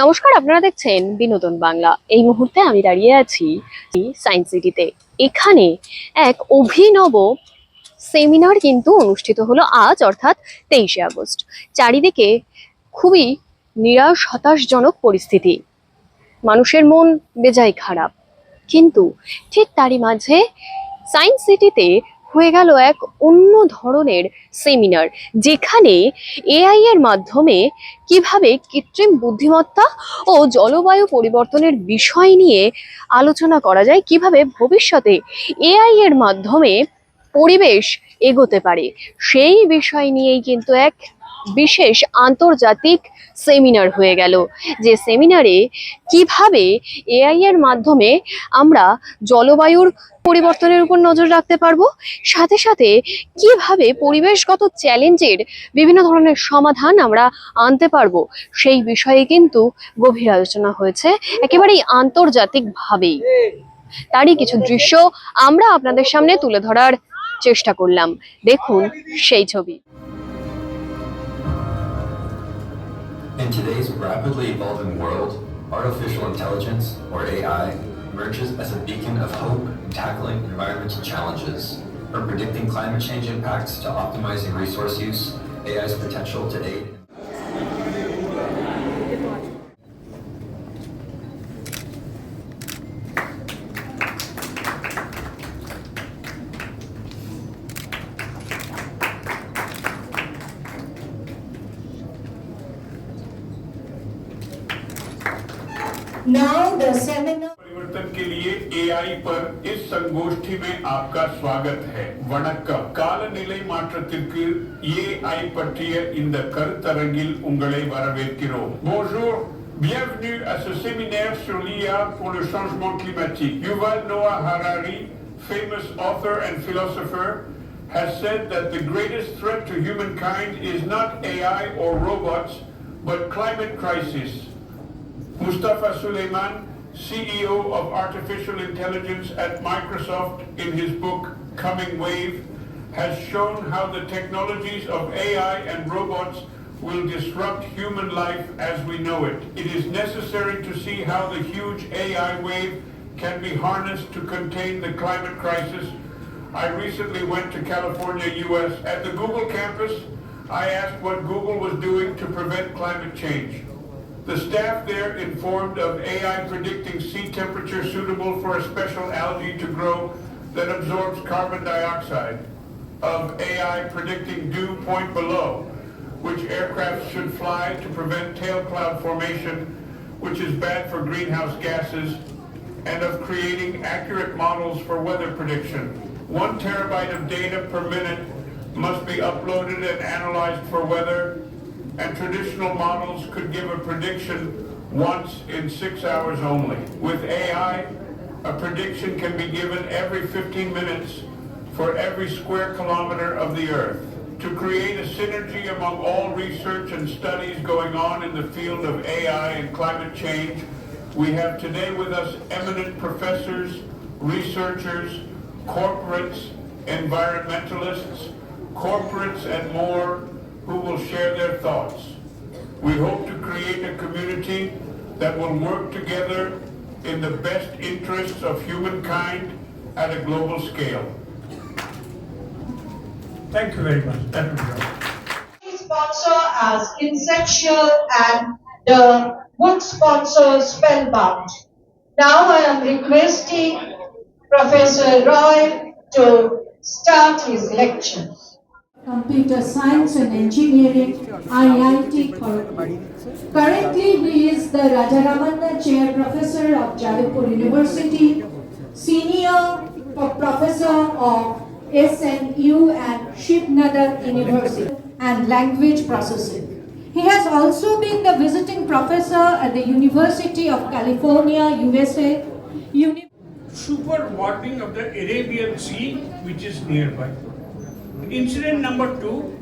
নমস্কার, আপনারা দেখছেন বিনোদন বাংলা। এই মুহূর্তে আমি দাঁড়িয়ে আছি সায়েন্স সিটিতে এখানে এক অভিনব সেমিনার কিন্তু অনুষ্ঠিত হলো আজ, অর্থাৎ তেইশে আগস্ট। চারিদিকে খুবই নিরাশ, হতাশজনক পরিস্থিতি। মানুষের মন বেজায় খারাপ। কিন্তু ঠিক তারই মাঝে সায়েন্স সিটিতে হয়ে গেল এক অন্য ধরনের সেমিনার যেখানে এআই এর মাধ্যমে কীভাবে কৃত্রিম বুদ্ধিমত্তা ও জলবায়ু পরিবর্তনের বিষয় নিয়ে আলোচনা করা যায়, কীভাবে ভবিষ্যতে এআই এর মাধ্যমে পরিবেশ এগোতে পারে। সেই বিষয় নিয়েই কিন্তু এক বিশেষ আন্তর্জাতিক সেমিনার হয়ে গেল। যে সেমিনারে কীভাবে এআই এর মাধ্যমে আমরা জলবায়ুর পরিবর্তনের উপর নজর রাখতে পারব, সাথে সাথে কীভাবে পরিবেশগত চ্যালেঞ্জের বিভিন্ন ধরনের সমাধান আমরা আনতে পারব, সেই বিষয়ে কিন্তু গভীর আলোচনা হয়েছে, একেবারেই আন্তর্জাতিকভাবেই। তারই কিছু দৃশ্য আমরা আপনাদের সামনে তুলে ধরার চেষ্টা করলাম। দেখুন সেই ছবি। In today's rapidly evolving world, artificial intelligence, or AI, emerges as a beacon of hope in tackling environmental challenges. From predicting climate change impacts to optimizing resource use, AI's potential to aid परिवर्तन के लिए AI पर इस संगोष्ठी में आपका स्वागत है வணக்கம் காலநிலை மாற்றத்திற்கு ஏஐ பற்றிய இந்த கருத்தரங்கில் உங்களை வரவேற்கிறோம் Bonjour Bienvenue à ce séminaire sur l'IA pour le changement climatique. Yuval Noah Harari, famous author and philosopher, has said that the greatest threat to humankind is not AI or robots, but climate crisis. Mustafa Suleiman, CEO of Artificial Intelligence at Microsoft, in his book Coming Wave, has shown how the technologies of AI and robots will disrupt human life as we know it. It is necessary to see how the huge AI wave can be harnessed to contain the climate crisis. I recently went to California, US. At the Google campus, I asked what Google was doing to prevent climate change. The staff there informed of AI predicting sea temperature suitable for a special algae to grow that absorbs carbon dioxide, of AI predicting dew point below, which aircraft should fly to prevent tail cloud formation, which is bad for greenhouse gases, and of creating accurate models for weather prediction. One terabyte of data per minute must be uploaded and analyzed for weather, and traditional models could give a prediction once in six hours only. With AI, a prediction can be given every 15 minutes for every square kilometer of the Earth. To create a synergy among all research and studies going on in the field of AI and climate change, we have today with us eminent professors, researchers, corporates, environmentalists, corporates and more who will share their thoughts. We hope to create a community that will work together in the best interests of humankind at a global scale. Thank you very much. That would be sponsor as Insexual and the book sponsor Spellbound. Now I am requesting Professor Roy to start his lecture. Computer Science and Engineering, IIT Kharagpur. Currently, he is the Rajaramana Chair Professor of Jadavpur University, Senior Professor of SNU and Shiv Nadar University and Language Processing. He has also been the visiting professor at the University of California, USA. Uni- super warming of the Arabian Sea, which is nearby. Incident number two,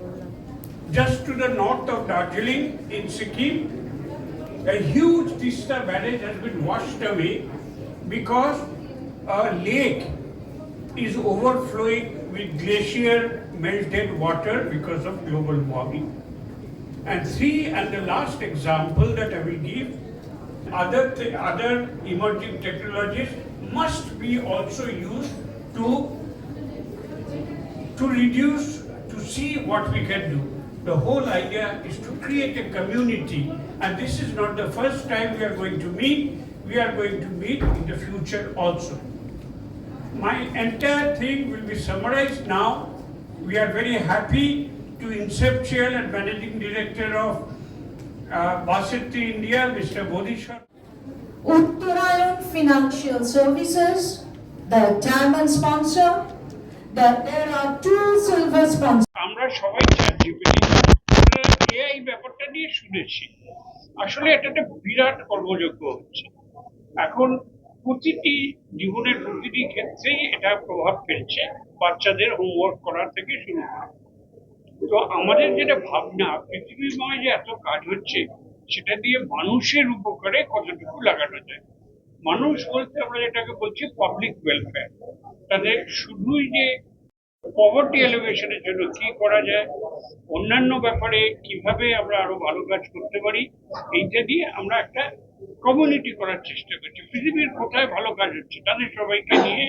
just to the north of Darjeeling in Sikkim, a huge Tista barrage has been washed away because a lake is overflowing with glacier melted water because of global warming. And three, and the last example that I will give, Other, th- other emerging technologies must be also used to to reduce, to see what we can do. The whole idea is to create a community, and this is not the first time we are going to meet, we are going to meet in the future also. My entire thing will be summarized now. We are very happy to Inceptual and Managing Director of uh, India, Mr. Bodhishwar. Uttarayan Financial Services, the diamond sponsor. The, there are two silver. আমরা সবাই AI ব্যাপারটা নিয়ে শুনেছি। আসলে এটা একটা বিরাট কর্মযোগ্য হচ্ছে। এখন প্রতিটি জীবনের প্রতিটি ক্ষেত্রেই এটা প্রভাব ফেলছে বাচ্চাদের হোমওয়ার্ক করার থেকে শুরু তো আমাদের যেটা ভাবনা পৃথিবীময় যে এত কাজ হচ্ছে সেটা দিয়ে মানুষের উপকারে কতটুকু লাগানো যায়? মানুষ বলতে আমরা যেটাকে বলছি পাবলিক ওয়েলফেয়ার তাদের শুধুই যে পভার্টি এলিভেশনের জন্য কি করা যায়, অন্যান্য ব্যাপারে কীভাবে আমরা আরও ভালো কাজ করতে পারি, এইটা দিয়ে আমরা একটা কমিউনিটি করার চেষ্টা করছি। পৃথিবীর কোথায় ভালো কাজ হচ্ছে, তাদের সবাইকে নিয়ে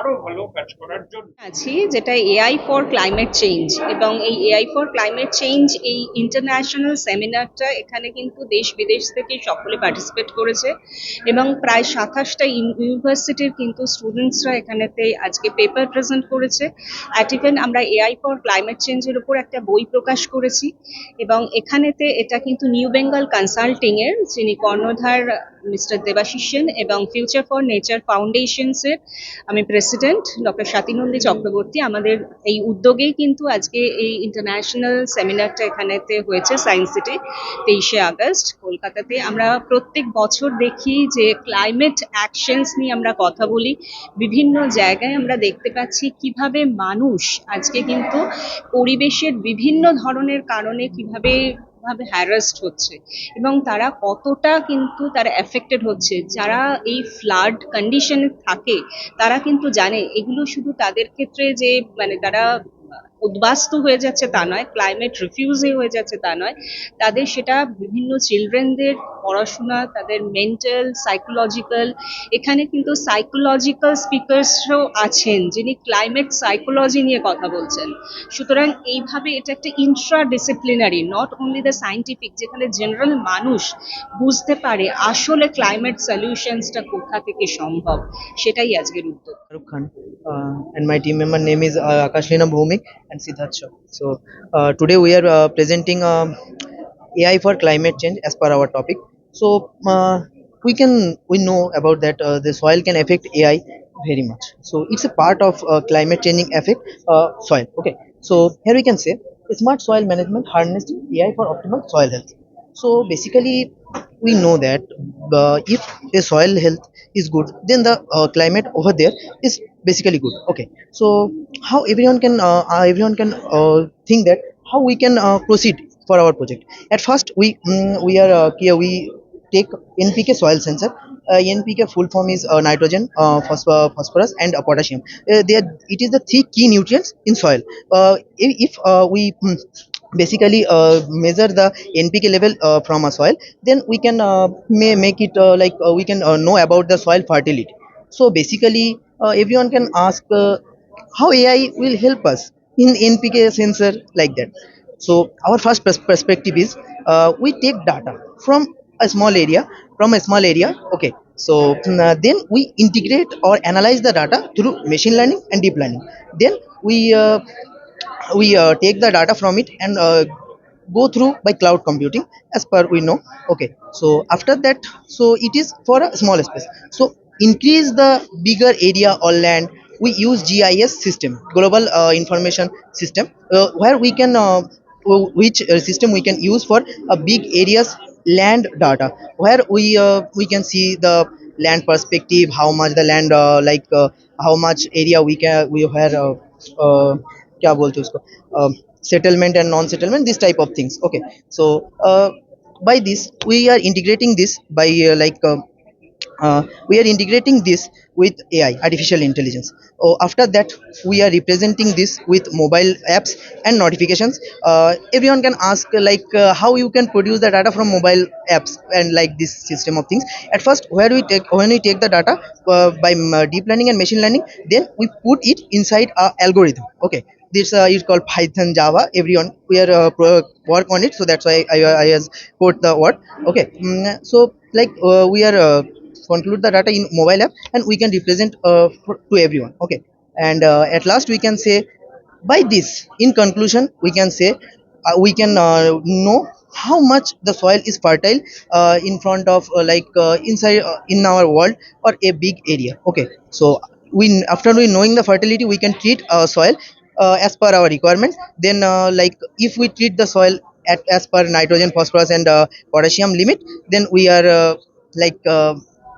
আরও ভালো কাজ করার জন্য। আছি, যেটা এআই ফর ক্লাইমেট চেঞ্জ এবং এই এআই ফর ক্লাইমেট চেঞ্জ এই ইন্টারন্যাশনাল সেমিনারটা এখানে কিন্তু দেশ বিদেশ থেকে সকলে পার্টিসিপেট করেছে এবং প্রায় সাতাশটা ইউনিভার্সিটির কিন্তু স্টুডেন্টসরা এখানেতে আজকে পেপার প্রেজেন্ট করেছে। অ্যাট ইভেন আমরা এআই ফর ক্লাইমেট চেঞ্জের উপর একটা বই প্রকাশ করেছি এবং এখানেতে এটা কিন্তু নিউ বেঙ্গল কনসাল্টিংয়ের যিনি কর্ণধার মিস্টার দেবাশিস সেন এবং ফিউচার ফর নেচার ফাউন্ডেশনসের আমি প্রেসিডেন্ট ডক্টর স্বাতিনন্দী চক্রবর্তী। আমাদের এই উদ্যোগেই কিন্তু আজকে এই ইন্টারন্যাশনাল সেমিনারটা এখানেতে হয়েছে সায়েন্স সিটি তেইশে আগস্ট কলকাতাতে। আমরা প্রত্যেক বছর দেখি যে ক্লাইমেট অ্যাকশনস নিয়ে আমরা কথা বলি। বিভিন্ন জায়গায় আমরা দেখতে পাচ্ছি কীভাবে মানুষ আজকে কিন্তু পরিবেশের বিভিন্ন ধরনের কারণে কীভাবে ভাবে হ্যারাসড হচ্ছে। এবং তারা কতটা কিন্তু তারা এফেক্টেড হচ্ছে। যারা এই ফ্লাড কন্ডিশনে থাকে, তারা কিন্তু জানে, এগুলো শুধু তাদের ক্ষেত্রে যে মানে তারা উদ্বাস্তু হয়ে যাচ্ছে তা নয় ক্লাইমেট রিফিউজে হয়ে যাচ্ছে তা নয়। তাদের সেটা বিভিন্ন চিলড্রেনদের পড়াশোনা তাদের মেন্টাল সাইকোলজিক্যাল এখানে কিন্তু সাইকোলজিক্যাল স্পিকার্সও আছেন যিনি ক্লাইমেট সাইকোলজি নিয়ে কথা বলছেন। সুতরাং এইভাবে এটা একটা intra disciplinary not only the scientific যেখানে জেনারেল মানুষ বুঝতে পারে আসলে ক্লাইমেট সলিউশনসটা কোথা থেকে সম্ভব সেটাই আজকের উদ্যোগ। and my team member name is uh, Akashlina Bhumik and Siddharth Shaw. So uh, today we are uh, presenting um, AI for climate change as per our topic. So uh, we can we know about that uh, the soil can affect AI very much. So it's a part of uh, climate changing effect uh, soil. Okay. So here we can say smart soil management harnessing AI for optimal soil health. So basically, we know that uh, if the soil health is good, then the uh, climate over there is basically good. Okay. So how everyone can uh, uh, everyone can uh, think that how we can uh, proceed for our project. At first, we mm, we are uh, here we take NPK soil sensor. Uh, NPK full form is uh, nitrogen, uh, phosphor, phosphorus, and uh, potassium. Uh, they are, it is the three key nutrients in soil. Uh, if if uh, we mm, basically uh, measure the npk level uh, from a soil then we can uh, may make it uh, like uh, we can uh, know about the soil fertility so basically uh, everyone can ask uh, how ai will help us in npk sensor like that. So our first pers- perspective is uh, we take data from a small area from a small area okay. So mm, uh, then we integrate or analyze the data through machine learning and deep learning. Then we uh, we uh, take the data from it and uh, go through by cloud computing as per we know okay. So after that so it is for a small space. So increase the bigger area or land we use gis system global uh, information system uh, where we can uh, w- which uh, system we can use for a big areas land data where we uh, we can see the land perspective how much the land uh, like uh, how much area we can we have uh, uh, क्या बोलते हैं उसको settlement and non settlement this type of things okay so uh, by this we are integrating this by uh, like uh, uh, we are integrating this with AI, artificial intelligence. Oh, after that, we are representing this with mobile apps and notifications. Uh, everyone can ask uh, like uh, how you can produce the data from mobile apps and like this system of things. At first, where we take when we take the data uh, by uh, deep learning and machine learning, then we put it inside a algorithm. Okay, this uh, is called Python, Java. Everyone we are uh, work on it, so that's why I I, I has quote the word. Okay, mm, so like uh, we are. Conclude the data in mobile app and we can represent uh, to everyone. Okay. And uh, at last we can say by this in conclusion we can say uh, we can know how much the soil is fertile uh, in front of uh, like uh, inside in our world or a big area. Okay. So we after we knowing the fertility we can treat our soil as per our requirement then like if we treat the soil at as per nitrogen phosphorus and potassium limit then we are like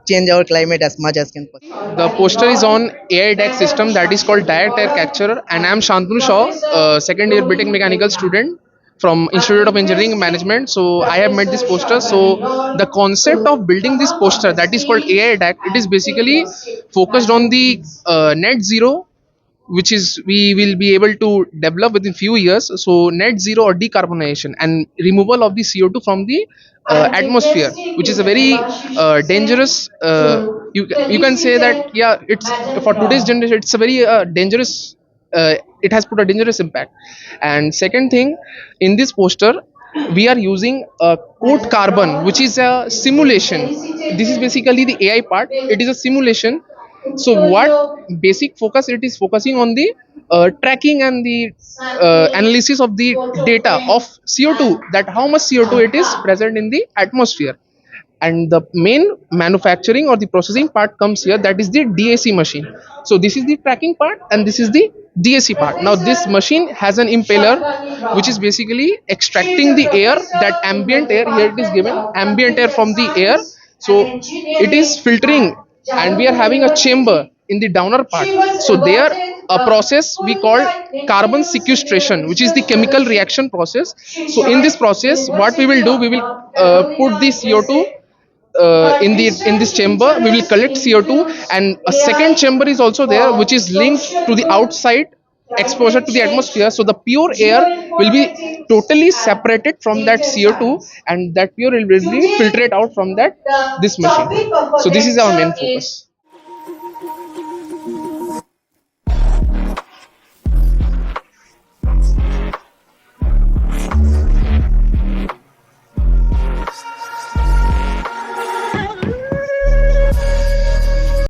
change our climate as much as can possible The poster is on air DAC system that is called Direct Air Capture, and I am Shantanu Shaw, uh, second year BTech Mechanical student from Institute of Engineering Management. So I have made this poster. So the concept of building this poster that is called AI DAC, it is basically focused on the uh, net zero which is we will be able to develop within few years. So net zero or decarbonization and removal of the co2 from the uh, atmosphere which is a very uh, dangerous uh, you you can say that yeah it's for today's generation it's a very uh, dangerous uh, it has put a dangerous impact. And second thing in this poster we are using a code carbon which is a simulation. This is basically the ai part. It is a simulation so what basic focus it is focusing on the uh, tracking and the uh, analysis of the data of co2 that how much co2 it is present in the atmosphere. And the main manufacturing or the processing part comes here that is the dac machine. So this is the tracking part and this is the dac part. Now this machine has an impeller which is basically extracting the air that ambient air here it is given ambient air from the air. So it is filtering and we are having a chamber in the downer part. So there a process we call carbon sequestration which is the chemical reaction process. So in this process what we will do we will uh, put the co2 uh, in the in this chamber. We will collect co2 and a second chamber is also there which is linked to the outside exposure to the atmosphere. So the pure air will be totally separated from that co2 and that pure will be filtered out from that this machine. So this is our main focus